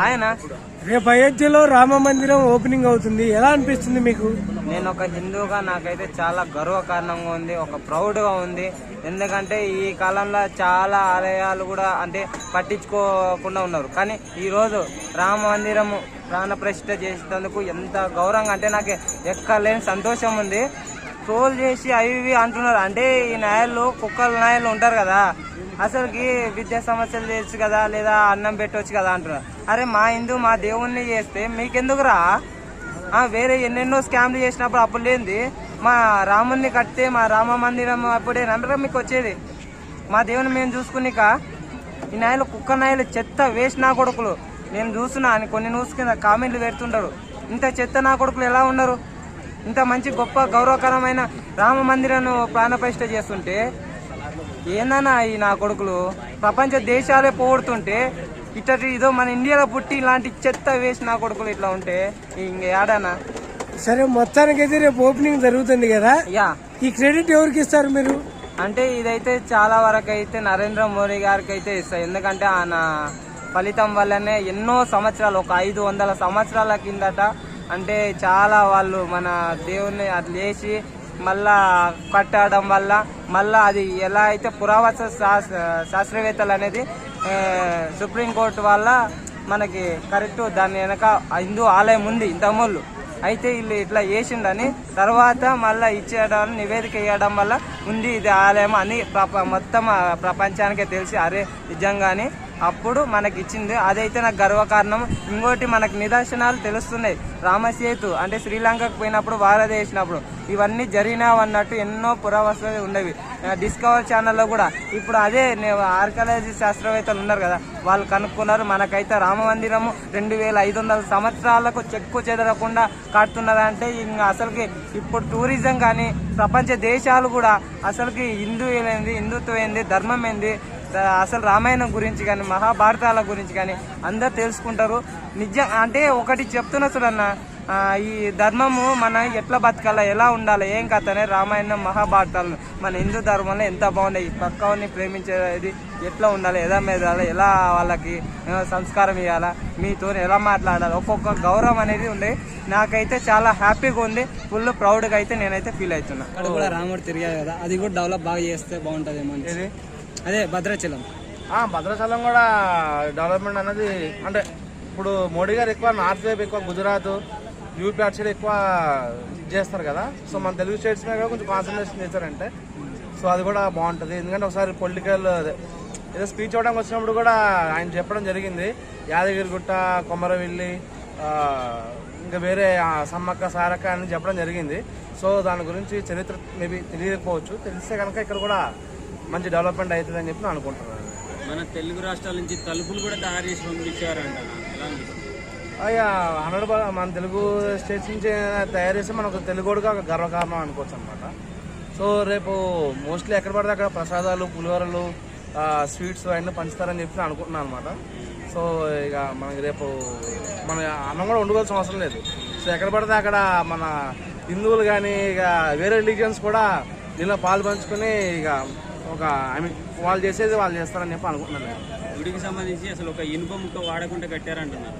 ఆయన. రేపు అయోధ్యలో రామ మందిరం ఓపెనింగ్ అవుతుంది. ఎలా అనిపిస్తుంది మీకు? నేను ఒక హిందువుగా నాకైతే చాలా గర్వకారణంగా ఉంది ఒక ప్రౌడ్గా ఉంది. ఎందుకంటే ఈ కాలంలో చాలా ఆలయాలు కూడా అంటే పట్టించుకోకుండా ఉన్నారు. కానీ ఈరోజు రామ మందిరము ప్రాణ ప్రతిష్ఠ చేసినందుకు ఎంత గౌరవంగా అంటే నాకు ఎక్కలేని సంతోషం ఉంది. ట్రోల్ చేసి అవి అంటున్నారు. అంటే ఈ నాయలు కుక్కల నాయలు ఉంటారు కదా. అసలుకి విద్యా సమస్యలు చేయొచ్చు కదా లేదా అన్నం పెట్టవచ్చు కదా అంటున్నారు. అరే మా హిందూ మా దేవుణ్ణి చేస్తే మీకెందుకురా? వేరే ఎన్నెన్నో స్కామ్లు చేసినప్పుడు అప్పుడు లేనిది. మా రాముణ్ణి కడితే మా రామ మందిరం అప్పుడే నమ్మకం మీకు వచ్చేది. మా దేవుని మేము చూసుకునిక ఈ నాయలు కుక్క నాయలు చెత్త వేస్ట్ నా కొడుకులు. నేను చూస్తున్నా అని కొన్ని న్యూస్ కింద కామెంట్లు పెడుతుంటారు. ఇంత చెత్త నా కొడుకులు ఎలా ఉన్నారు? ఇంత మంచి గొప్ప గౌరవకరమైన రామ మందిరాన్ని ప్రాణప్రతిష్ఠ చేస్తుంటే ఏందన్నా ఈ నా కొడుకులు? ప్రపంచ దేశాలే పోగొడుతుంటే ఇట్టటి ఇదో మన ఇండియాలో పుట్టి ఇలాంటి చెత్త వేసి నా కొడుకులు ఇట్లా ఉంటే ఇంక ఏడానా సరే మొత్తానికైతే రేపు ఓపెనింగ్ జరుగుతుంది కదా? యా. ఈ క్రెడిట్ ఎవరికి ఇస్తారు మీరు? అంటే ఇదైతే చాలా వరకు అయితే నరేంద్ర మోడీ గారికి అయితే ఇస్తాయి ఎందుకంటే ఆయన ఫలితం వల్లనే ఎన్నో సంవత్సరాలు ఒక ఐదు వందల సంవత్సరాల కిందట అంటే చాలా వాళ్ళు మన దేవుణ్ణి అది లేచి మళ్ళా కట్టడం వల్ల మళ్ళా అది ఎలా అయితే పురావస్తు శాస్త్ర శాస్త్రవేత్తలు అనేది సుప్రీంకోర్టు వల్ల మనకి కరెక్ట్ దాని వెనక హిందూ ఆలయం ఉంది ఇంతకుముందు. అయితే వీళ్ళు ఇట్లా చేసిండని తర్వాత మళ్ళీ ఇచ్చేయడం నివేదిక ఇవ్వడం వల్ల ఉంది ఇది ఆలయం అని ప్రప మొత్తం ఆ ప్రపంచానికే తెలిసి అరే నిజంగానే అప్పుడు మనకి ఇచ్చింది అదైతే నాకు గర్వకారణం ఇంకోటి మనకు నిదర్శనాలు తెలుస్తున్నాయి. రామసేతు అంటే శ్రీలంకకు పోయినప్పుడు వారధి వేసినప్పుడు ఇవన్నీ జరిగినావన్నట్టు ఎన్నో పురావస్తులు ఉండేవి. డిస్కవర్ ఛానల్లో కూడా. ఇప్పుడు అదే ఆర్కాలజీ శాస్త్రవేత్తలు ఉన్నారు కదా వాళ్ళు కనుక్కున్నారు మనకైతే రామ మందిరము రెండు వేల ఐదు వందల సంవత్సరాలకు చెక్కు చెదరకుండా కడుతున్నారంటే ఇంకా అసలుకి ఇప్పుడు టూరిజం కానీ ప్రపంచ దేశాలు కూడా అసలుకి హిందూ ఏంది హిందుత్వం ఏంది ధర్మం ఏంది అసలు రామాయణం గురించి కానీ మహాభారతాల గురించి కానీ అందరు తెలుసుకుంటారు. నిజం అంటే ఒకటి చెప్తున్నా చూడన్నా ఈ ధర్మము మన ఎట్లా బతకాలా ఎలా ఉండాలి ఏం కథనే రామాయణం మహాభారతాలు మన హిందూ ధర్మంలో ఎంత బాగున్నాయి. పక్కవని ప్రేమించేది ఎట్లా ఉండాలి ఎలా మెదగాలి ఎలా వాళ్ళకి సంస్కారం ఇవ్వాలా మీతో ఎలా మాట్లాడాలి. ఒక్కొక్క గౌరవం అనేది ఉండే నాకైతే చాలా హ్యాపీగా ఉంది. ఫుల్ ప్రౌడ్గా అయితే నేనైతే ఫీల్ అవుతున్నా. అక్కడ కూడా రాముడు తిరిగారు కదా అది కూడా డెవలప్ బాగా చేస్తే బాగుంటుందేమో అని. అదే భద్రాచలం. ఆ, భద్రాచలం కూడా డెవలప్మెంట్ అనేది అంటే ఇప్పుడు మోడీ గారు ఎక్కువ నార్త్ వైపు ఎక్కువ గుజరాత్ యూపీ అటు సైడ్ ఎక్కువ ఇది చేస్తారు కదా. సో మన తెలుగు స్టేట్స్ మీద కూడా కొంచెం కాన్సన్ట్రేషన్ చేశారంటే. సో అది కూడా బాగుంటుంది. ఎందుకంటే ఒకసారి పొలిటికల్ ఏదో స్పీచ్ ఇవ్వడానికి వచ్చినప్పుడు కూడా ఆయన చెప్పడం జరిగింది. యాదగిరిగుట్ట కొమరవెల్లి ఇంకా వేరే సమ్మక్క సారక్క అని చెప్పడం జరిగింది. సో దాని గురించి చరిత్ర మేబీ తెలియకపోవచ్చు. తెలిస్తే కనుక ఇక్కడ కూడా మంచి డెవలప్మెంట్ అవుతుంది అని చెప్పి నేను అనుకుంటున్నాను. మన తెలుగు రాష్ట్రాల నుంచి తలుపులు కూడా తయారు చేసి పంపించారంట. ఎలా అయ్యా హండ్రెడ్ మన తెలుగు స్టేట్స్ నుంచి తయారు చేస్తే మనకు తెలుగుడుగా ఒక గర్వకారణం అనుకోవచ్చు అనమాట సో రేపు మోస్ట్లీ ఎక్కడ పడితే అక్కడ ప్రసాదాలు పులిహోరలు స్వీట్స్ అవన్నీ పంచుతారని చెప్పి అనుకుంటున్నాను అనమాట సో ఇక మనకి రేపు మన అన్నం కూడా వండుకోవాల్సిన అవసరం లేదు. సో ఎక్కడ పడితే అక్కడ మన హిందువులు కానీ ఇక వేరే రిలీజియన్స్ కూడా దీనిలో పాలు పంచుకొని ఇక ఒక ఐ మీన్ వాళ్ళు చేసేది వాళ్ళు చేస్తారని చెప్పి అనుకుంటున్నాను గుడికి సంబంధించి అసలు ఒక ఇనుప ముక్క వాడకుండా కట్టారంటున్నారు.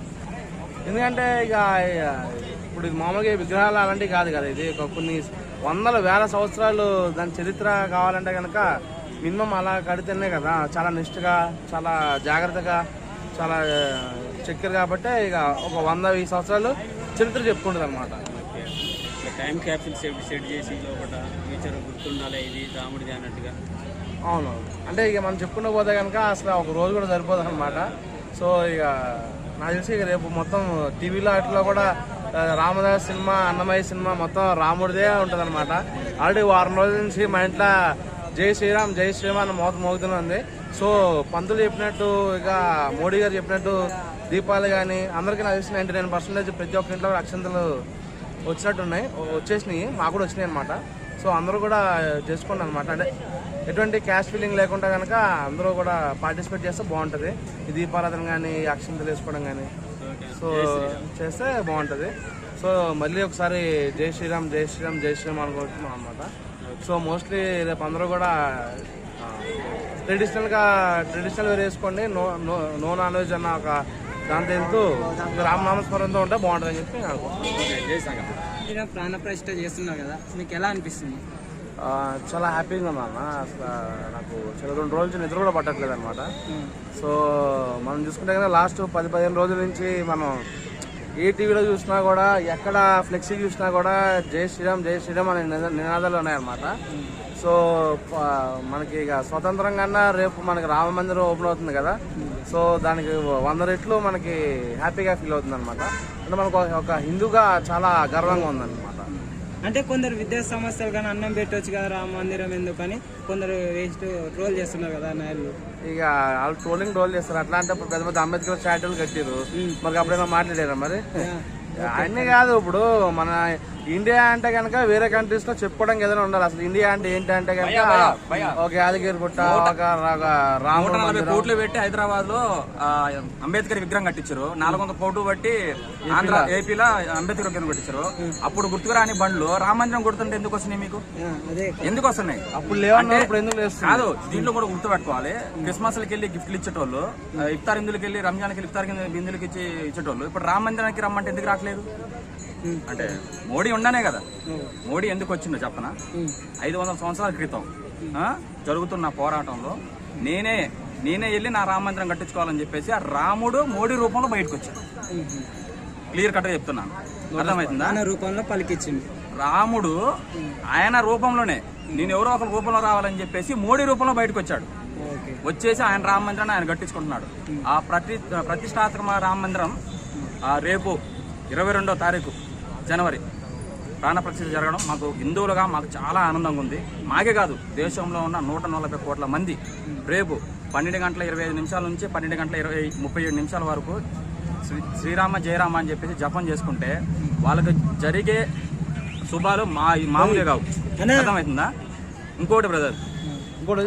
ఎందుకంటే ఇక ఇక ఇప్పుడు ఇది మామూలుగా విగ్రహాలు అలాంటివి కాదు కదా. ఇది కొన్ని వందల వేల సంవత్సరాలు దాని చరిత్ర కావాలంటే కనుక మినిమం అలా కడితేనే కదా. చాలా నిష్ఠగా చాలా జాగ్రత్తగా చాలా చక్కెర కాబట్టి ఇక ఒక వంద వెయ్యి సంవత్సరాలు చరిత్ర చెప్పుకుంటుంది అనమాట టైం క్యాప్సిల్ సెట్ సెట్ చేసి లోపల ఫ్యూచర్ గుర్తుండాలి ఇది రాముడిది అన్నట్టుగా. అవును అంటే ఇక మనం చెప్పుకుంటూ పోతే కనుక అసలు ఒక రోజు కూడా సరిపోదు అనమాట సో ఇక నాకు తెలిసి రేపు మొత్తం టీవీలో అట్లా కూడా రామదాస్ సినిమా అన్నమయ్య సినిమా మొత్తం రాముడిదే ఉంటుంది అనమాట ఆల్రెడీ వారం రోజుల నుంచి మా ఇంట్లో జై శ్రీరామ్ జై శ్రీరామ్ అని మోత మోగుతున్నది సో పంతులు చెప్పినట్టు ఇక మోడీ గారు చెప్పినట్టు దీపాలు కానీ అందరికీ నాకు తెలిసి నైంటీ నైన్ పర్సెంటేజ్ ప్రతి ఒక్క ఇంట్లో అక్షంతలు వచ్చినట్టున్నాయి. వచ్చేసినాయి మాకు కూడా వచ్చినాయి అనమాట సో అందరూ కూడా చేసుకోండి అనమాట అంటే ఎటువంటి క్యాష్ ఫీలింగ్ లేకుండా కనుక అందరూ కూడా పార్టిసిపేట్ చేస్తే బాగుంటుంది. ఈ దీపారాధన కానీ అక్షంతలు వేసుకోవడం కానీ సో చేస్తే బాగుంటుంది. సో మళ్ళీ ఒకసారి జై శ్రీరామ్ జై శ్రీరామ్ జై శ్రీరామ్ అనుకుంటున్నాం అనమాట సో మోస్ట్లీ రేపు అందరూ కూడా ట్రెడిషనల్గా ట్రెడిషనల్ వేర్ వేసుకోండి. No no no non veg అన్న ఒక దాంతో వెళ్తూ రామనామస్మరణతో ఉంటే బాగుంటుందని చెప్పి నేను అనుకుంటున్నాను. జై సాగర్ మీరు ప్రాణప్రతిష్ఠ చేస్తున్నారు కదా. మీకు ఎలా అనిపిస్తుంది? చాలా హ్యాపీగా ఉన్నా అన్న. అసలు నాకు చాలా రెండు రోజుల నుంచి నిద్ర కూడా పట్టట్లేదు అనమాట సో మనం చూసుకుంటే కనుక లాస్ట్ పది పదిహేను రోజుల నుంచి మనం ఏ టీవీలో చూసినా కూడా ఎక్కడ ఫ్లెక్సీ చూసినా కూడా జై శ్రీరామ్ జై శ్రీరామ్ అనే నినా- నినాదాలు ఉన్నాయన్నమాట. సో ప- మనకి ఇక స్వతంత్రంగా రేపు మనకి రామ మందిరం ఓపెన్ అవుతుంది కదా. సో దానికి వంద రెట్లు మనకి హ్యాపీగా ఫీల్ అవుతుంది అనమాట అంటే మనకు ఒక- ఒక హిందూగా చాలా గర్వంగా ఉందన్నమాట. అంటే కొందరు విద్యా సంస్థలు కానీ అన్నం పెట్టొచ్చు కదా రామ మందిరం ఎందుకని కొందరు వేస్ట్ ట్రోల్ చేస్తున్నారు కదా నాయలు ఇక వాళ్ళు ట్రోలింగ్ ట్రోల్ చేస్తారు. అట్లా అంటే పెద్ద పెద్ద అంబేద్కర్ స్టాట్యూలు కట్టారు మరి అప్పుడైనా మాట్లాడారా మరి? అన్నీ కాదు ఇప్పుడు మన ఇండియా అంటే కనుక వేరే కంట్రీస్లో చెప్పుకోవడానికి ఏదైనా ఉండాలి. అసలు ఇండియా అంటే ఏంటి అంటే కనుక ఒక యాదగిరి గుట్ట రాముడు నలభై. కోట్లు పెట్టి హైదరాబాద్లో అంబేద్కర్ విగ్రహం కట్టించారు. నాలుగు వందల కోట్లు పెట్టి ఆంధ్ర ఏపీలో అంబేద్కర్ విగ్రహం కట్టించారు. అప్పుడు గుర్తుకురాని బండ్లు రామ మందిరం గుర్తుంటే ఎందుకు వస్తున్నాయి మీకు? ఎందుకు వస్తున్నాయి? అప్పుడు కాదు దీంట్లో కూడా గుర్తు పెట్టుకోవాలి క్రిస్మస్ లకి వెళ్ళి గిఫ్ట్లు ఇచ్చేటోళ్ళు ఇఫ్తార్ ఇందులకి వెళ్ళి రంజాన్కి వెళ్ళి ఇఫ్తార్ బిందులకి ఇచ్చి ఇచ్చేటోళ్ళు. ఇప్పుడు రామ మందిరానికి రమ్మంటే ఎందుకు రావట్లేదు? అంటే మోడీ ఉండనే కదా. మోడీ ఎందుకు వచ్చిందో చెప్పనా? ఐదు వందల సంవత్సరాల క్రితం జరుగుతున్న పోరాటంలో నేనే నేనే వెళ్ళి నా రామ మందిరం కట్టించుకోవాలని చెప్పేసి ఆ రాముడు మోడీ రూపంలో బయటకు వచ్చాడు. క్లియర్ కట్గా చెప్తున్నాను. అర్థమవుతుందా? రూపంలో పలికిచ్చింది రాముడు ఆయన రూపంలోనే నేను ఎవరో ఒక రూపంలో రావాలని చెప్పేసి మోడీ రూపంలో బయటకు వచ్చాడు. వచ్చేసి ఆయన రామ మందిరాన్ని ఆయన కట్టించుకుంటున్నాడు. ఆ ప్రతి ప్రతిష్టాత్మక రామ మందిరం రేపు ఇరవై రెండో తారీఖు జనవరి. ప్రాణ ప్రతిష్ఠ జరగడం మాకు హిందువులుగా మాకు చాలా ఆనందంగా ఉంది. మాకే కాదు దేశంలో ఉన్న నూట నలభై కోట్ల మంది రేపు పన్నెండు గంటల ఇరవై ఐదు నిమిషాల నుంచి పన్నెండు గంటల ఇరవై ముప్పై ఏడు నిమిషాల వరకు శ్రీ శ్రీరామ జయరామ అని చెప్పేసి జపం చేసుకుంటే వాళ్ళకి జరిగే శుభాలు మా మామూలుగా కావు. అన్నా. అర్థమవుతుందా? ఇంకోటి బ్రదర్. ఇంకోటి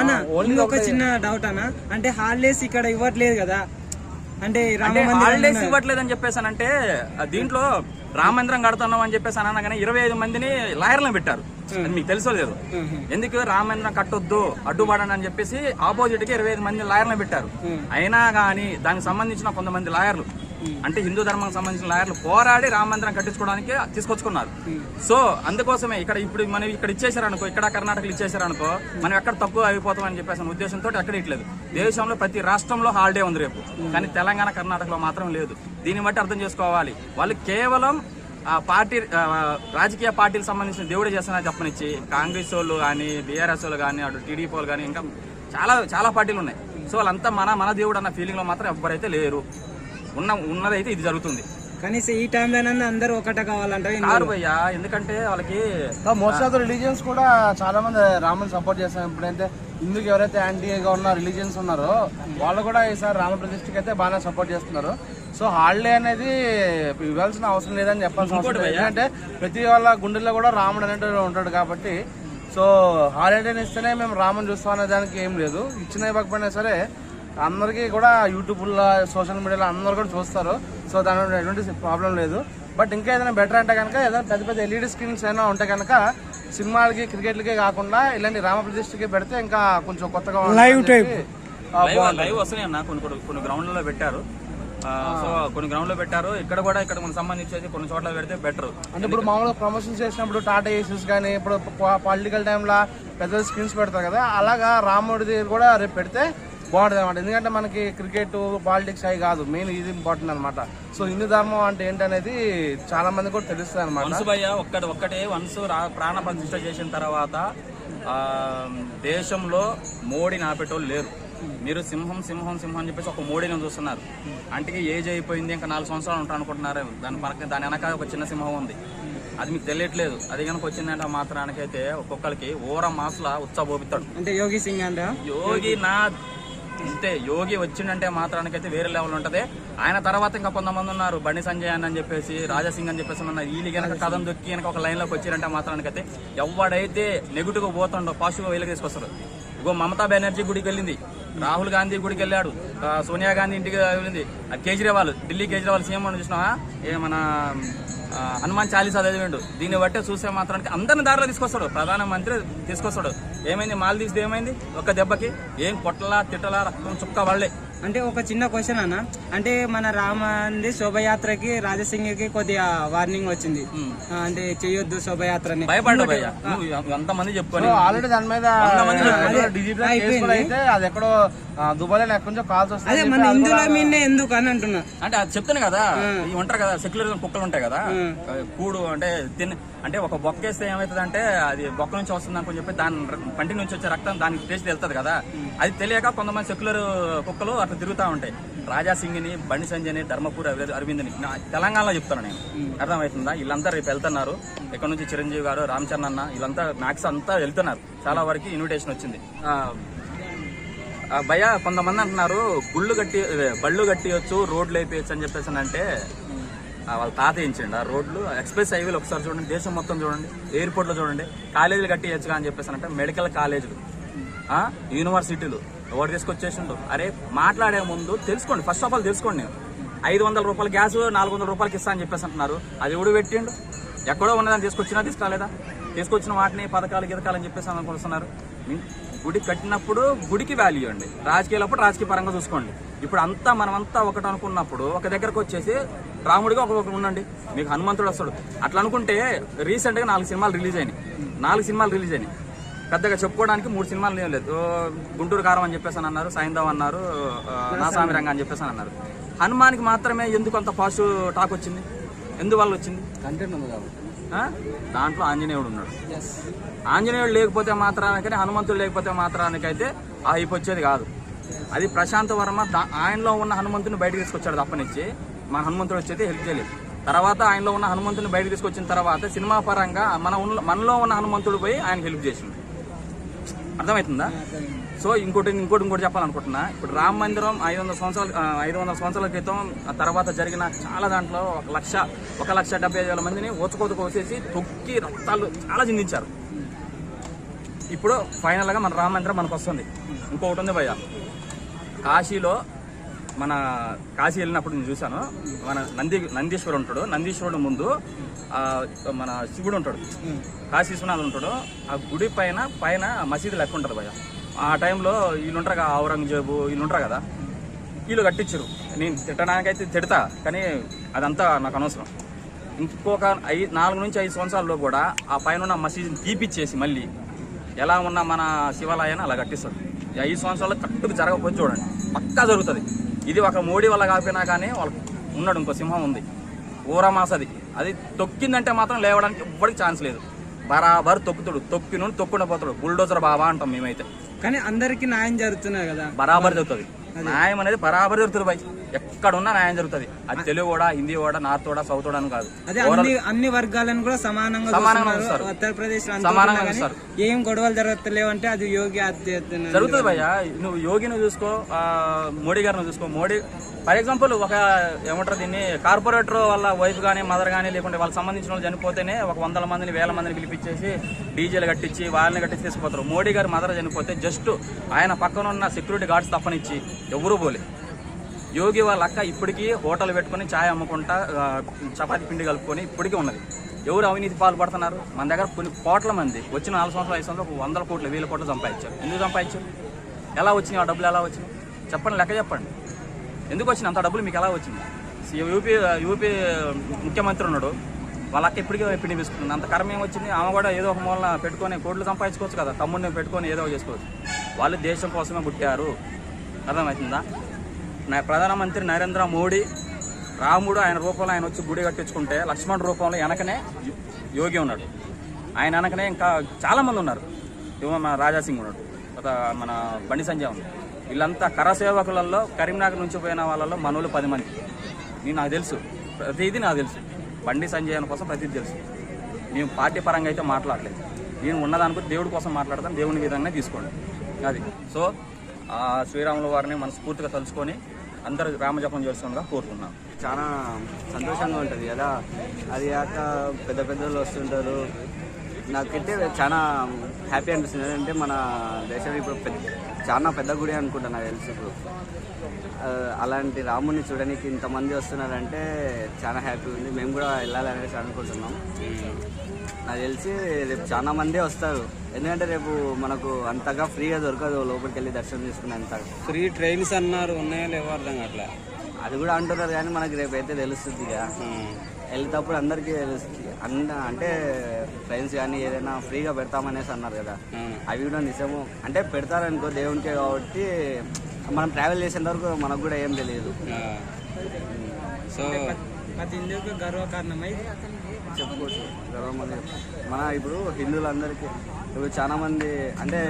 అన్న ఓన్లీ ఇంకొక చిన్న డౌట్ అన్న అంటే హాలిడేస్ ఇక్కడ ఇవ్వట్లేదు కదా. అంటే రామ అంటే మందిరం హాలిడేస్ ఇవ్వట్లేదు అని చెప్పేసానంటే ఆ దీంట్లో రామందిరం కడుతున్నాం అని చెప్పేసి అనగానే ఇరవై ఐదు మందిని లాయర్లను పెట్టారు. అది మీకు తెలుసో లేదు. ఎందుకు రామందిరం కట్టొద్దు అడ్డుపడండి అని చెప్పేసి ఆపోజిట్కి ఇరవై ఐదు మంది లాయర్లను పెట్టారు. అయినా కానీ దానికి సంబంధించిన కొంతమంది లాయర్లు అంటే హిందూ ధర్మానికి సంబంధించిన లాయర్లు పోరాడి రామ మందిరం కట్టించుకోవడానికి తీసుకొచ్చుకున్నారు. సో అందుకోసమే ఇక్కడ ఇప్పుడు మనం ఇక్కడ ఇచ్చేసారు అనుకో ఇక్కడ కర్ణాటకలో ఇచ్చేసారు అనుకో మనం ఎక్కడ తక్కువ అయిపోతాం అని చెప్పేసి ఉద్దేశంతో ఎక్కడ ఇట్లేదు. దేశంలో ప్రతి రాష్ట్రంలో హాలిడే ఉంది రేపు. కానీ తెలంగాణ కర్ణాటకలో మాత్రం లేదు. దీన్ని బట్టి అర్థం చేసుకోవాలి. వాళ్ళు కేవలం ఆ పార్టీ రాజకీయ పార్టీలకు సంబంధించిన దేవుడే చేస్తున్నా చెప్పనిచ్చి కాంగ్రెస్ వాళ్ళు కానీ బీఆర్ఎస్ వాళ్ళు కానీ అటు టీడీపీ వాళ్ళు కానీ ఇంకా చాలా చాలా పార్టీలు ఉన్నాయి. సో వాళ్ళంతా మన మన దేవుడు అన్న ఫీలింగ్లో మాత్రం ఎవ్వరైతే లేరు. ఉన్న ఉన్నదైతే ఇది జరుగుతుంది. కనీసం ఈ టైంలోనన్నా అందరూ ఒకట కావాలంటే భయ్యా ఎందుకంటే వాళ్ళకి మోస్ట్ ఆఫ్ ద రిలీజియన్స్ కూడా చాలా మంది రాముని సపోర్ట్ చేస్తారు. ఇప్పుడైతే హిందూకి ఎవరైతే యాంటీగా ఉన్న రిలీజియన్స్ ఉన్నారో వాళ్ళు కూడా ఈసారి రామ ప్రతిష్ఠకి అయితే బాగానే సపోర్ట్ చేస్తున్నారు. సో హాలిడే అనేది ఇవ్వాల్సిన అవసరం లేదని చెప్పాల్సిన అవసరం లేదు. ఎందుకంటే ప్రతి వాళ్ళ గుండెల్లో కూడా రాముడు అనేటువంటి ఉంటాడు కాబట్టి సో హాలిడేని ఇస్తేనే మేము రాముని చూస్తాం అనే దానికి ఏం లేదు. ఇచ్చిన ఇవ్వకపోయినా సరే అందరికీ కూడా యూట్యూబ్లో సోషల్ మీడియాలో అందరూ కూడా చూస్తారు. సో దాని ఎటువంటి ప్రాబ్లం లేదు. బట్ ఇంకా ఏదైనా బెటర్ అంటే కనుక ఏదైనా పెద్ద పెద్ద ఎల్ఈడి స్క్రీన్స్ అయినా ఉంటే కనుక సినిమాలకి క్రికెట్లకే కాకుండా ఇలాంటి రామ ప్రతిష్ఠకి పెడితే ఇంకా కొంచెం కొత్తగా లైవ్ లైవ్ వస్తున్నాయి అన్న. కొన్ని కొన్ని గ్రౌండ్లలో పెట్టారు. సో కొన్ని గ్రౌండ్లో పెట్టారు. ఇక్కడ కూడా ఇక్కడ మనకు సంబంధించేసి కొన్ని చోట్ల పెడితే బెటర్ అంటే ఇప్పుడు మామూలుగా ప్రమోషన్ చేసినప్పుడు టాటా ఏసీస్ కానీ ఇప్పుడు పొలిటికల్ టైంలో పెద్ద స్క్రీన్స్ పెడతారు కదా అలాగా రాముడి దగ్గర కూడా రేపు పెడితే బాగుంటుంది అనమాట ఎందుకంటే మనకి క్రికెట్ పాలిటిక్స్ అవి కాదు. మెయిన్ ఇది ఇంపార్టెంట్ అనమాట సో హిందూ ధర్మం అంటే ఏంటనేది చాలా మంది కూడా తెలుస్తుంది అనమాట భయ్య ఒక్కటి ఒక్కటే వన్స్ ప్రాణ ప్రతిష్ఠ చేసిన తర్వాత దేశంలో మోడీని ఆపేటోళ్ళు లేరు. మీరు సింహం సింహం సింహం అని చెప్పేసి ఒక మోడీని చూస్తున్నారు. అంటే ఏజ్ అయిపోయింది ఇంకా నాలుగు సంవత్సరాలు ఉంటారు అనుకుంటున్నారు. దాని పక్క దాని వెనక ఒక చిన్న సింహం ఉంది. అది మీకు తెలియట్లేదు. అది కనుక వచ్చిందంటే మాత్రానికైతే ఒక్కొక్కరికి ఓర మాసుల ఉత్సవోపిస్తాడు అంటే యోగి సింగ్ అంట? యోగి నా అంతే యోగి వచ్చిండంటే మాత్రానికైతే వేరే లెవెల్ ఉంటది. ఆయన తర్వాత ఇంకా కొంతమంది ఉన్నారు. బండి సంజయ్ అని చెప్పేసి రాజాసింగ్ అని చెప్పేసి ఉన్నారు. వీళ్ళు కనుక కథం దొక్కి కనుక ఒక లైన్లోకి వచ్చిరంటే మాత్రానికైతే ఎవడైతే నెగిటివ్గా పోతుండో పాజిటివ్గా వెళ్ళి తీసుకొస్తారు ఇగో మమతా బెనర్జీ గుడికి వెళ్ళింది. రాహుల్ గాంధీ గుడికి వెళ్ళాడు. సోనియా గాంధీ ఇంటికి వెళ్ళింది. కేజ్రీవాల్ ఢిల్లీ కేజ్రీవాల్ సీఎం అని చూసినావా? ఏ మన హనుమాన్ చాలీసా చదివిండు. దీన్ని బట్టే చూసే మాత్రానికి అందరిని దారిలో తీసుకొస్తాడు. ప్రధానమంత్రి తీసుకొస్తాడు. ఏమైంది? మాల్దీవ్స్ ఏమైంది? ఒక్క దెబ్బకి ఏం పొట్టలా తిట్టలా రక్తం చుక్క వాళ్ళే. అంటే ఒక చిన్న క్వశ్చన్ అన్న. అంటే మన రామంది శోభయాత్రకి రాజసింగికి కొద్దిగా వార్నింగ్ వచ్చింది. అంటే చేయొద్దు శోభయాత్రని. ఎంతమంది చెప్పుకొని ఆల్రెడీ దాని మీద అదే, ఎక్కడో దుబాయ్ కాల్స్ వస్తాయి మన ఎందుకు అని అంటున్నా. అంటే అది చెప్తాను కదా ఇవి ఉంటారు కదా సెక్యులర్ కుక్కలు ఉంటాయి కదా. కూడు అంటే తిని అంటే ఒక బొక్క వేస్తే ఏమవుతుంది అంటే అది బొక్క నుంచి వస్తుంది అనుకుని చెప్పి దాని పంటి నుంచి వచ్చే రక్తం దానికి టేస్ట్ వెళ్తుంది కదా. అది తెలియక కొంతమంది సెక్యులర్ కుక్కలు అట్లా తిరుగుతూ ఉంటాయి. రాజా సింగ్ని బండి సంజయ్ని ధర్మపూర్ అరవి- అరవింద్ని. నా తెలంగాణలో చెప్తాను నేను. అర్థమవుతుందా? వీళ్ళంతా రేపు వెళ్తున్నారు. ఇక్కడ నుంచి చిరంజీవి గారు రామ్ చరణ్ అన్న వీళ్ళంతా మ్యాక్స్ అంతా వెళ్తున్నారు. చాలా వరకు ఇన్విటేషన్ వచ్చింది. భయ కొంతమంది అంటున్నారు గుళ్ళు కట్టి బళ్ళు కట్టియొచ్చు రోడ్లు అయిపోయచ్చు అని చెప్పేసి అంటే వాళ్ళ తాత వేయించండి ఆ రోడ్లు ఎక్స్ప్రెస్ హైవేలు ఒకసారి చూడండి దేశం మొత్తం చూడండి ఎయిర్పోర్ట్లో చూడండి కాలేజీలు కట్టియచ్చు అని చెప్పేసి అంటే మెడికల్ కాలేజీలు యూనివర్సిటీలు. ఎవరు తీసుకొచ్చేసిండు? అరే మాట్లాడే ముందు తెలుసుకోండి. ఫస్ట్ ఆఫ్ ఆల్ తెలుసుకోండి నేను. ఐదు వందల రూపాయల గ్యాస్ నాలుగు వందల రూపాయలకి ఇస్తా అని చెప్పేసి అంటున్నారు. అది ఎవడు పెట్టిండు? ఎక్కడో ఉన్నదాన్ని తీసుకొచ్చినా తీసుకురాలేదా? తీసుకొచ్చిన వాటిని పథకాలు గితకాలు అని చెప్పేసి అనుకుంటున్నారు. గుడి కట్టినప్పుడు గుడికి వాల్యూ అండి. రాజకీయాలప్పుడు రాజకీయ పరంగా చూసుకోండి. ఇప్పుడు అంతా మనమంతా ఒకటి అనుకున్నప్పుడు ఒక దగ్గరకు వచ్చేసి రాముడిగా ఒక ఉండండి. మీకు హనుమంతుడు వస్తాడు. అట్లా అనుకుంటే రీసెంట్గా నాలుగు సినిమాలు రిలీజ్ అయినాయి. నాలుగు సినిమాలు రిలీజ్ అయినాయి. పెద్దగా చెప్పుకోవడానికి మూడు సినిమాలు ఏం లేదు. గుంటూరు కారం అని చెప్పేసి అని అన్నారు సైందవ్ అన్నారు ఆ, నా సామి రంగ అని చెప్పేసి అని అన్నారు. హనుమాన్కి మాత్రమే ఎందుకు అంత పాజిటివ్ టాక్ వచ్చింది? ఎందువల్ల వచ్చింది? కంటెంట్ ఉంది కాబట్టి? దాంట్లో ఆంజనేయుడు ఉన్నాడు. ఆంజనేయుడు లేకపోతే మాత్రానికైతే హనుమంతుడు లేకపోతే మాత్రానికైతే ఆ హైప్ వచ్చేది కాదు. అది ప్రశాంత్ వర్మ దా- ఆయనలో ఉన్న హనుమంతుని బయటకు తీసుకొచ్చాడు తప్పనిచ్చి. మన హనుమంతుడు వచ్చేది హెల్ప్ చేయలేదు. తర్వాత ఆయనలో ఉన్న హనుమంతుని బయటకు తీసుకొచ్చిన తర్వాత సినిమా పరంగా మన మనలో ఉన్న హనుమంతుడు పోయి ఆయన హెల్ప్ చేసిండు. అర్థమవుతుందా? సో ఇంకోటి ఇంకోటి ఇంకోటి చెప్పాలనుకుంటున్నా. ఇప్పుడు రామ మందిరం ఐదు వందల సంవత్సరాల ఐదు వందల సంవత్సరాల క్రితం తర్వాత జరిగిన చాలా దాంట్లో ఒక లక్ష ఒక లక్ష డెబ్బై ఐదు వేల మందిని ఓచుకోత కోసేసి తొక్కి రక్తాలు చాలా చిందించారు. ఇప్పుడు ఫైనల్గా మన రామ మందిరం మనకు వస్తుంది. ఇంకొకటి ఉంది భయ్య. కాశీలో మన కాశీ వెళ్ళినప్పుడు నేను చూశాను. మన నంది నందీశ్వరుడు ఉంటాడు. నందీశ్వరుడు ముందు మన శివుడు ఉంటాడు. కాశీ విశ్వనాథుడు ఉంటాడు. ఆ గుడి పైన పైన మసీదు లెక్క ఉంటుంది భయ ఆ టైంలో వీళ్ళు ఉంటారు కదా ఔరంగజేబు వీళ్ళు ఉంటారు కదా వీళ్ళు కట్టించరు నేను తిట్టడానికైతే తిడతా కానీ అదంతా నాకు అనవసరం. ఇంకొక ఐదు నాలుగు నుంచి ఐదు సంవత్సరాల్లో కూడా ఆ పైన ఉన్న మసీదుని తీపిచ్చేసి మళ్ళీ ఎలా ఉన్న మన శివాలయాన్ని అలా కట్టిస్తారు. ఈ ఐదు సంవత్సరాలు కట్టుకు జరగకపోతే చూడండి పక్కా జరుగుతుంది. ఇది ఒక మోడీ వల్ల కాకపోయినా కానీ వాళ్ళకి ఉన్నాడు ఇంకో సింహం ఉంది. ఊరమాసది. అది తొక్కిందంటే మాత్రం లేవడానికి ఎవ్వడికి ఛాన్స్ లేదు. బరాబర్ తొక్కుతాడు. తొక్కున పోతాడు. బుల్డోజర్ బాబా అంటాం మేమైతే. కానీ అందరికి న్యాయం జరుగుతున్నది కదా. బరాబర్ జరుగుతుంది. న్యాయం అనేది బరాబర్ జరుగుతుంది బాయ్. ఎక్కడ ఉన్నా న్యాయం జరుగుతుంది. అది తెలుగు కూడా హిందీ కూడా నార్త్ కూడా సౌత్ కూడా అని కాదు. అదే అన్ని అన్ని వర్గాలను కూడా సమానంగా సమానంగా. ఉత్తరప్రదేశ్ సమానంగా. ఏం గొడవలు జరగట్లేవు అంటే అది యోగి జరుగుతుంది భయ్య. నువ్వు యోగిని చూసుకో మోడీ గారిని చూసుకో. మోడీ ఫర్ ఎగ్జాంపుల్ ఒక ఏమంటారు దీన్ని కార్పొరేటర్ వాళ్ళ వైఫ్ కానీ మదర్ కానీ లేకుంటే వాళ్ళకి సంబంధించిన వాళ్ళు చనిపోతేనే ఒక వందల మందిని వేల మందిని పిలిపించేసి డీజేలు కట్టించి వాళ్ళని కట్టించి తీసుకుపోతారు. మోడీ గారి మదర్ చనిపోతే జస్ట్ ఆయన పక్కన ఉన్న సెక్యూరిటీ గార్డ్స్ తప్పనిచ్చి ఎవరూ పోలే. యోగి వాళ్ళ అక్క ఇప్పటికీ హోటల్ పెట్టుకొని ఛాయ్ అమ్ముకుంటా చపాతి పిండి కలుపుకొని ఇప్పటికీ ఉన్నది. ఎవరు అవినీతి పాల్పడుతున్నారు? మన దగ్గర కొన్ని కోట్ల మంది వచ్చిన నాలుగు సంవత్సరాలు ఐదు సంవత్సరాలు వందల కోట్లు వేల కోట్లు సంపాదించారు. ఎందుకు సంపాదించారు? ఎలా వచ్చినాయి? ఆ డబ్బులు ఎలా వచ్చినాయి? చెప్పండి లెక్క చెప్పండి. ఎందుకు వచ్చింది? అంత డబ్బులు మీకు ఎలా వచ్చింది? సి- యూపీ యూపీ ముఖ్యమంత్రి ఉన్నాడు. వాళ్ళ అక్క ఇప్పటికే పిండి అంత కర్మ ఏం వచ్చింది? ఆమె కూడా ఏదో ఒక మూలన పెట్టుకొని కోట్లు సంపాదించుకోవచ్చు కదా తమ్ముడిని పెట్టుకొని ఏదో చేసుకోవచ్చు. వాళ్ళు దేశం కోసమే పుట్టారు. అర్థమవుతుందా? నా ప్రధానమంత్రి నరేంద్ర మోడీ రాముడు ఆయన రూపంలో ఆయన వచ్చి గుడి కట్టించుకుంటే లక్ష్మణ్ రూపంలో వెనకనే యోగి ఉన్నాడు. ఆయన వెనకనే ఇంకా చాలామంది ఉన్నారు. ఇవ్వ మన రాజాసింగ్ ఉన్నాడు. ఒక మన బండి సంజయ్ ఉంది వీళ్ళంతా కరసేవకులలో కరీంనగర్ నుంచి పోయిన వాళ్ళలో మనోళ్ళు పది మంది. నేను నాకు తెలుసు. ప్రతిదీ నాకు తెలుసు. బండి సంజయ్ కోసం ప్రతిదీ తెలుసు. నేను పార్టీ పరంగా అయితే మాట్లాడలేదు. నేను ఉన్నదానికి దేవుడి కోసం మాట్లాడతాను. దేవుని విధంగా తీసుకోండి. అది. సో ఆ శ్రీరాముల వారిని మనస్ఫూర్తిగా తలుచుకొని అందరూ రామజపం చేస్తుండగా కోరుకున్నాం చాలా సంతోషంగా ఉంటుంది. కదా అది కాక పెద్ద పెద్ద వాళ్ళు వస్తుంటారు నాకైతే చాలా హ్యాపీ అనిపిస్తుంది. అంటే మన దేశం ఇప్పుడు పెద్ద చాలా పెద్ద గుడి అనుకుంటా నాకు తెలిసి ఇప్పుడు. అలాంటి రాముని చూడడానికి ఇంతమంది వస్తున్నారంటే చాలా హ్యాపీ ఉంది. మేము కూడా వెళ్ళాలనేసి అనుకుంటున్నాం. నాకు తెలిసి రేపు చాలా మందే వస్తారు. ఎందుకంటే రేపు మనకు అంతగా ఫ్రీగా దొరకదు లోపలికి వెళ్ళి దర్శనం చేసుకునేంత. ఫ్రీ ట్రైన్స్ అన్నారు ఉన్నాయో లేవో అర్థం అట్లా అది కూడా అంటున్నారు కానీ మనకి రేపు అయితే తెలుస్తుంది ఇక. వెళ్తేటప్పుడు అందరికీ తెలుస్తుంది అన్న అంటే ట్రైన్స్ కానీ ఏదైనా ఫ్రీగా పెడతామనేసి అన్నారు కదా. అవి కూడా నిజము. అంటే పెడతారనుకో దేవునికే కాబట్టి మనం ట్రావెల్ చేసేంత వరకు మనకు కూడా ఏం తెలియదు. సో ప్రతి హిందువుకి గర్వకారణమై చెప్పుకోవచ్చు. గర్వం. మన ఇప్పుడు హిందువులందరికీ ఇప్పుడు చాలా మంది అంటే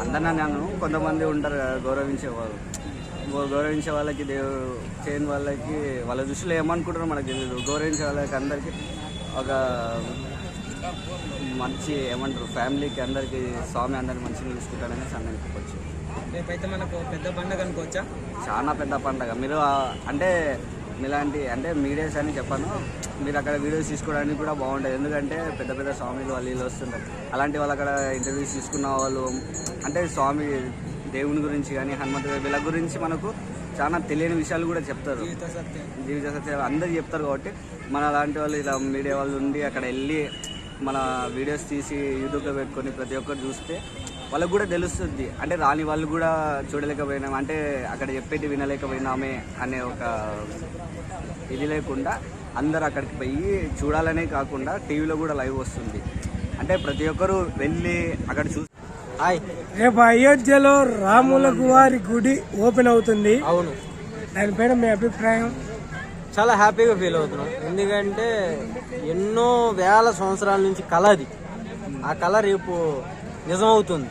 అందరినీ నేను కొంతమంది ఉంటారు కదా గౌరవించేవారు గౌరవించే వాళ్ళకి దేవుడు చేయని వాళ్ళకి వాళ్ళ దృష్టిలో ఏమనుకుంటారో మనకు తెలియదు గౌరవించే వాళ్ళకి అందరికీ ఒక మంచి ఏమంటారు ఫ్యామిలీకి అందరికీ స్వామి అందరిని మంచిగా చూసుకుంటాడని అనుకోవచ్చు రేపైతే మనకు పెద్ద పండుగ అనుకోవచ్చా? చాలా పెద్ద పండగ. మీరు అంటే మీలాంటి అంటే మీడియాస్ అని చెప్పాను. మీరు అక్కడ వీడియోస్ తీసుకోవడానికి కూడా బాగుంటుంది. ఎందుకంటే పెద్ద పెద్ద స్వామిలు వాళ్ళు వీళ్ళు వస్తుంటారు. అలాంటి వాళ్ళు అక్కడ ఇంటర్వ్యూస్ తీసుకున్న వాళ్ళు అంటే స్వామి దేవుని గురించి కానీ హనుమంతుడు వీళ్ళ గురించి మనకు చాలా తెలియని విషయాలు కూడా చెప్తారు. సత్యం. జీవిత సత్యాలు అందరూ చెప్తారు కాబట్టి మన లాంటి వాళ్ళు ఇలా మీడియా వాళ్ళు ఉండి అక్కడ వెళ్ళి మన వీడియోస్ తీసి యూట్యూబ్లో పెట్టుకొని ప్రతి ఒక్కరు చూస్తే వాళ్ళకు కూడా తెలుస్తుంది. అంటే రాని వాళ్ళు కూడా చూడలేకపోయినాం. అంటే అక్కడ చెప్పేటి వినలేకపోయినామే అనే ఒక ఇది లేకుండా అందరు అక్కడికి పోయి చూడాలనే కాకుండా టీవీలో కూడా లైవ్ వస్తుంది. అంటే ప్రతి ఒక్కరు వెళ్ళి అక్కడ చూ రేపు అయోధ్యలో రాములకు వారి గుడి ఓపెన్ అవుతుంది. అవును. దానిపైన మీ అభిప్రాయం? చాలా హ్యాపీగా ఫీల్ అవుతున్నాం. ఎందుకంటే ఎన్నో వేల సంవత్సరాల నుంచి కళ అది. ఆ కళ రేపు నిజమవుతుంది.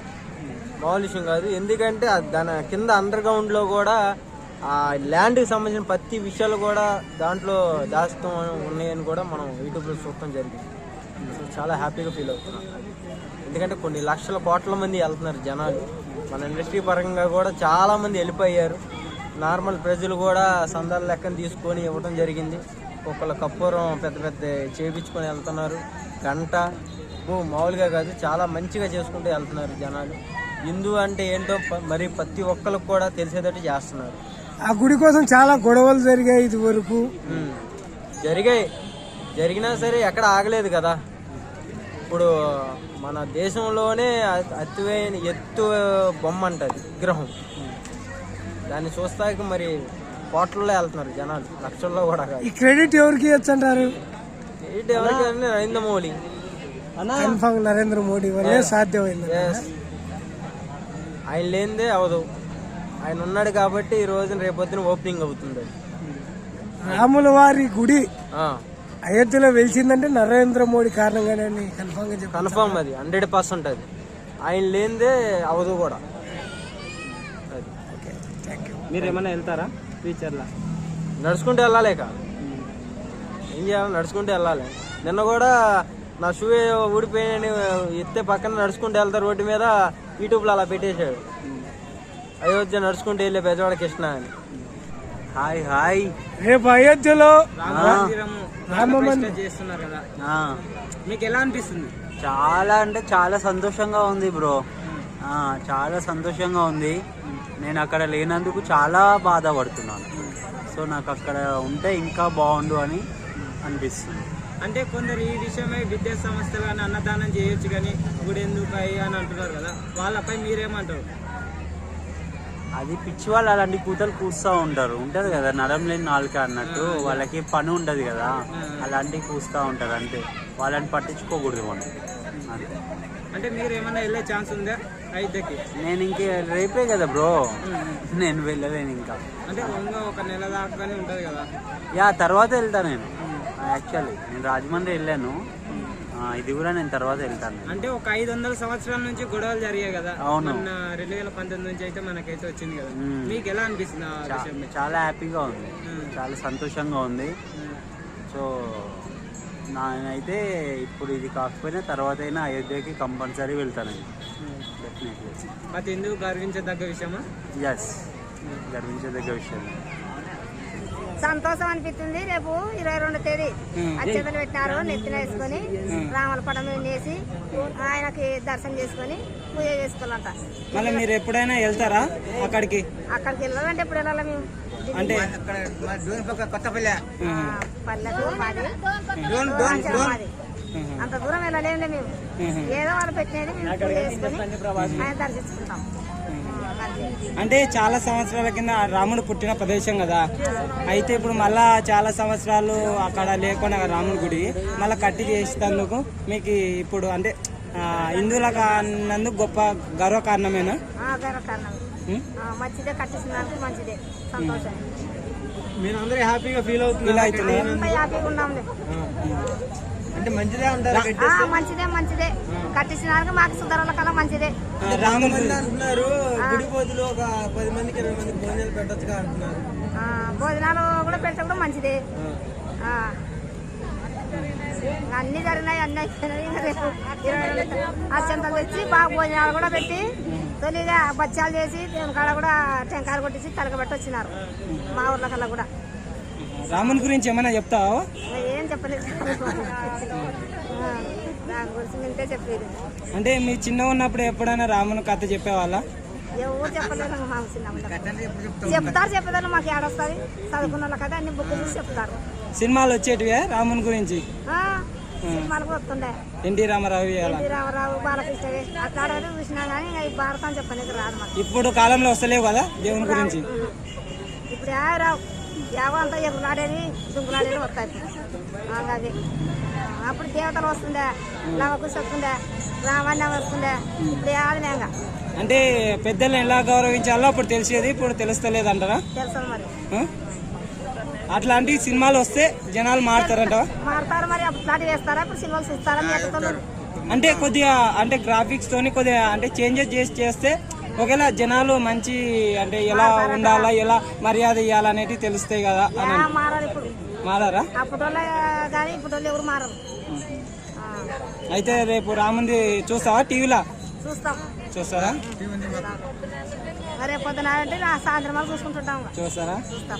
మామూలు విషయం కాదు. ఎందుకంటే దాని కింద అండర్ గ్రౌండ్లో కూడా ఆ ల్యాండ్కి సంబంధించిన ప్రతి విషయాలు కూడా దాంట్లో దాస్తాం ఉన్నాయని కూడా మనం యూట్యూబ్లో చూడటం జరిగింది. చాలా హ్యాపీగా ఫీల్ అవుతున్నాం. ఎందుకంటే కొన్ని లక్షల కోట్ల మంది వెళ్తున్నారు జనాలు. మన ఇండస్ట్రీ పరంగా కూడా చాలా మంది వెళ్ళిపోయారు. నార్మల్ ప్రజలు కూడా సందాల లెక్కన తీసుకొని ఇవ్వడం జరిగింది. ఒక్కొక్కళ్ళ కప్పూరం పెద్ద పెద్ద చేపించుకొని వెళ్తున్నారు. గంట ఓ మామూలుగా కాదు చాలా మంచిగా చేసుకుంటూ వెళ్తున్నారు జనాలు. హిందూ అంటే ఏంటో మరి ప్రతి ఒక్కరికి కూడా తెలిసేటట్టు చేస్తున్నారు. ఆ గుడి కోసం చాలా గొడవలు జరిగాయి ఇది వరకు. జరిగాయి. జరిగినా సరే ఎక్కడ ఆగలేదు కదా. ఇప్పుడు మన దేశంలోనే అతి- అతివైన ఎత్తు బొమ్మ అంటది విగ్రహం. దాన్ని చూస్తాక మరి కోట్లలో వెళ్తున్నారు జనాలు లక్షల్లో కూడా కాదు. ఈ క్రెడిట్ ఎవరికి ఇవ్వచ్చు అంటారు ఏంటి ఎవరికైనా నరేంద్ర మోడీ. కన్ఫామ్ నరేంద్ర మోడీ వల్లే సాధ్యమైంది. ఆయన లేనిదే అవదు ఆయన ఉన్నాడు కాబట్టి ఈ రోజున రేపొద్దున ఓపెనింగ్ అవుతుంది అది. రాముల వారి గుడి. ఆ, అయోధ్యలో వెలిసిందంటే నరేంద్ర మోడీ కారణంగానే కన్ఫామ్గా చెప్పారు కన్ఫర్మ్ అది హండ్రెడ్ పర్సెంట్ అది. ఆయన లేనిదే అవదు కూడా. అది. మీరు ఏమైనా వెళ్తారా ఫ్యూచర్లో నడుచుకుంటూ వెళ్ళాలేక ఏం చేయాలి? నడుచుకుంటూ వెళ్ళాలి. నిన్న కూడా నా షూ ఊడిపోయిన ఎత్తే పక్కన నడుచుకుంటూ వెళ్తారు రోడ్డు మీద యూట్యూబ్లో అలా పెట్టేశాడు. అయోధ్య నడుచుకుంటూ వెళ్ళే బెజవాడ కృష్ణ అని. Hi hi. రేపు అయోధ్యలో చేస్తున్నారు కదా. మీకు ఎలా అనిపిస్తుంది? చాలా అంటే చాలా సంతోషంగా ఉంది బ్రో. ఆ, చాలా సంతోషంగా ఉంది. నేను అక్కడ లేనందుకు చాలా బాధపడుతున్నాను. సో నాకు అక్కడ ఉంటే ఇంకా బాగుండు అని అనిపిస్తుంది. అంటే కొందరు ఈ విషయమై విద్యా సంస్థలు కానీ అన్నదానం చేయొచ్చు కానీ గుడి ఎందుకు అని అంటున్నారు కదా. వాళ్ళపై మీరేమంటారు? అది పిచ్చి వాళ్ళు అలాంటి కూతలు కూస్తూ ఉంటారు. ఉంటది కదా నరం లేని నాలుక అన్నట్టు వాళ్ళకి పని ఉండదు కదా అలాంటివి కూస్తూ ఉంటారు అంతే. వాళ్ళని పట్టించుకోకూడదు మనం. అంతే. అంటే మీరు ఏమన్నా వెళ్ళే ఛాన్స్ ఉందా అయోధ్యకి నేను ఇంకే రేపే కదా బ్రో. నేను వెళ్ళలేను ఇంకా. అంటే ఒక నెల దాకానే ఉంటది కదా. యా తర్వాత వెళ్తా నేను. యాక్చువల్లీ నేను రాజమండ్రి వెళ్ళాను. ఇది కూడా నేను తర్వాత వెళ్తాను. అంటే ఒక ఐదు వందల సంవత్సరాల నుంచి గొడవలు జరిగాయి కదా. అవును. రెండు వేల పంతొమ్మిది నుంచి అయితే మనకైతే వచ్చింది కదా. మీకు ఎలా అనిపిస్తుంది చాలా హ్యాపీగా ఉంది. చాలా సంతోషంగా ఉంది. సో నేనైతే ఇప్పుడు ఇది కాకపోయినా తర్వాత అయినా అయోధ్యకి కంపల్సరీ వెళ్తానండి డెఫినెట్లీ అది ఎందుకు గర్వించదగ్గ విషయమా? ఎస్ గర్వించదగ్గ విషయం సంతోషం అనిపిస్తుంది. రేపు ఇరవై రెండు తేదీ అత్యంతలు పెట్టినారు నెత్తిన వేసుకొని రాముల పడం వేసి ఆయనకి దర్శనం చేసుకొని పూజ చేసుకోవాలంట మళ్ళీ మీరు ఎప్పుడైనా వెళ్తారా అక్కడికి? అక్కడికి వెళ్ళాలంటే ఇప్పుడు వెళ్ళాలి మేము? అంటే ఆ, పల్లెటూరు మాది. అంత దూరం వెళ్ళలేండి మేము. ఏదో వాళ్ళు పెట్టినది మేము పూజ చేసుకొని ఆయన దర్శించుకుంటాం. అంటే చాలా సంవత్సరాల కింద ఆ రాముడు పుట్టిన ప్రదేశం కదా. అయితే ఇప్పుడు మళ్ళా చాలా సంవత్సరాలు అక్కడ లేకుండా రాముడి గుడి మళ్ళీ కట్టి చేసినందుకు మీకు ఇప్పుడు అంటే ఆ, హిందువులకు అన్నందుకు గొప్ప గర్వ కారణమేనా? ఆ, గర్వకారణం ఉం? ఆ, మంచిదే కట్టిస్తున్నందుకు మంచిదే. సంతోషం. మీరు అందరూ హ్యాపీగా ఫీల్ ఇలా అంటే మంచిదే ఉంటారు ఆ, మంచిదే మంచిదే. కట్టించినాక మాకు సుధరల కల్లా మంచిదే. అంటున్నారు గుడి పోతులు ఒక పది మందికి ఇరవై మందికి భోజనాలు పెట్టచ్చుగా అంటున్నారు. భోజనాలు కూడా పెడితే కూడా మంచిదే. ఆ. అన్ని జరిగినాయి అన్ని అత్యంతలు తెచ్చి బాగా భోజనాలు కూడా పెట్టి తొలిగా బచ్చాలు చేసి కాడ కూడా టెంకాయలు కొట్టించి తలకబెట్టి వచ్చినారు. మా ఊర్ల కల్లా కూడా. రాముని గురించి ఏమైనా చెప్తావా? ఏం చెప్పలేదు. అంటే మీ చిన్న ఉన్నప్పుడు ఎప్పుడైనా రాముని కథ చెప్పేవాళ్ళ? ఎవరు చెప్పలేదు మా చిన్న చెప్తారు చెప్పేదాన్ని మాకు ఏడొస్తుంది చదువుకున్న వాళ్ళ కదా అన్ని బుక్ చూసి చెప్తారు. సినిమాలు వచ్చేటివే రాముని గురించి? సినిమాలకు వస్తుండే. ఎన్టీ రామారావు ఎన్టీ రామారావు చూసినా కానీ ఇంకా ఈ భారతం చెప్పలేదు రాదు ఇప్పుడు కాలంలో వస్తలేవు కదా దేవుని గురించి? ఇప్పుడు రావు. ఏవో అంతా ఎగులాడేది దుంకులాడేది వస్తాయి. అది అప్పుడు దేవతలు వస్తుండే లవకుశ వస్తుండే. రామాయణ వస్తుండే ఇప్పుడు ఆదినేగా అంటే పెద్దల్ని ఎలా గౌరవించాలో అప్పుడు తెలిసేది ఇప్పుడు తెలుస్తలేదు అంటారా? అట్లాంటి సినిమాలు వస్తే జనాలు మారుతారంట. మారుతారు మరి ప్లాట్ వేస్తారా? ఇప్పుడు సినిమాలు చూస్తారా? అంటే కొద్దిగా అంటే గ్రాఫిక్స్ తోని కొద్దిగా అంటే చేంజెస్ చేసి చేస్తే ఒకవేళ జనాలు మంచి అంటే ఎలా ఉండాలా ఎలా మర్యాద ఇవ్వాలనేది తెలుస్తాయి కదా అని మారారు అయితే రేపు రాముంది చూస్తావా టీవీలో? చూస్తాం. చూస్తారా రేపు పొద్దున చూస్తారా? చూస్తాం.